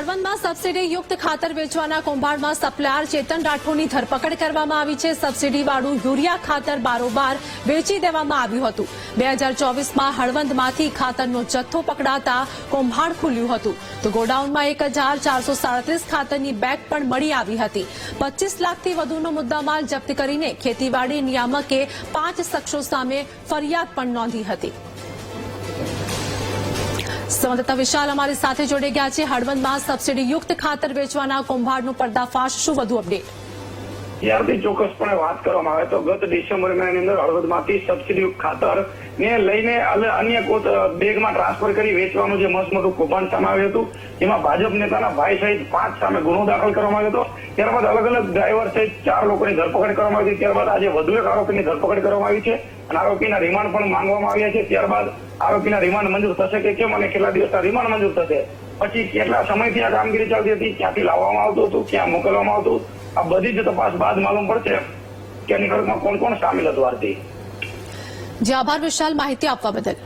હળવદમાં subsidy યુક્ત ખાતર વેચવાના કૌભાંડમાં સપ્લાયર ચેતન રાઠોડની ધરપકડ કરવામાં આવી છે. સબસિડીવાળું યુરિયા ખાતર બારોબાર વેચી દેવામાં આવ્યું હતું. બે હજાર ચોવીસમાં હળવંદમાંથી ખાતરનો જથ્થો પકડાતા કૌભાંડ ખુલ્યું હતું. તો ગોડાઉનમાં એક હજાર ચારસો સાડત્રીસ ખાતરની બેગ પણ મળી આવી હતી. પચીસ લાખથી વધુનો મુદ્દામાલ જપ્ત કરીને ખેતીવાડી નિયામકે પાંચ શખ્સો સામે ફરિયાદ પણ નોંધી હતી. સંવાદદાતા વિશાલ અમારી સાથે જોડાઈ ગયા છે. હળવદમાં સબસિડીયુક્ત ખાતર વેચવાના કૌભાંડનું પર્દાફાશ. શું વધુ અપડેટ? ત્યારથી ચોક્કસપણે વાત કરવામાં આવે તો ગત ડિસેમ્બર મહિનાની અંદર હળવદમાંથી સબસિડીયુક્ત ખાતર ને લઈને અન્ય બેગમાં ટ્રાન્સફર કરી વેચવાનું જે મસ્ત કૌભાંડ સામે આવ્યું હતું એમાં ભાજપ નેતાના ભાઈ સહિત પાંચ સામે ગુનો દાખલ કરવામાં આવ્યો હતો. ત્યારબાદ અલગ અલગ ડ્રાઈવર સહિત ચાર લોકોની ધરપકડ કરવામાં આવી ત્યારબાદ આજે વધુ એક આરોપીની ધરપકડ કરવામાં આવી છે અને આરોપીના રિમાન્ડ પણ માંગવામાં આવ્યા છે. ત્યારબાદ આરોપીના રિમાન્ડ મંજૂર થશે કે કેમ અને કેટલા દિવસના રિમાન્ડ મંજૂર થશે? પછી કેટલા સમયથી આ કામગીરી ચાલતી હતી? ક્યાંથી લાવવામાં આવતું હતું? ક્યાં મોકલવામાં આવતું આ બધી જ તપાસ બાદ માલુમ પડશે કે આની કોણ કોણ સામેલ હતું આરતી. જે, આભાર, વિશાલ. માહિતી આપવા બદલ.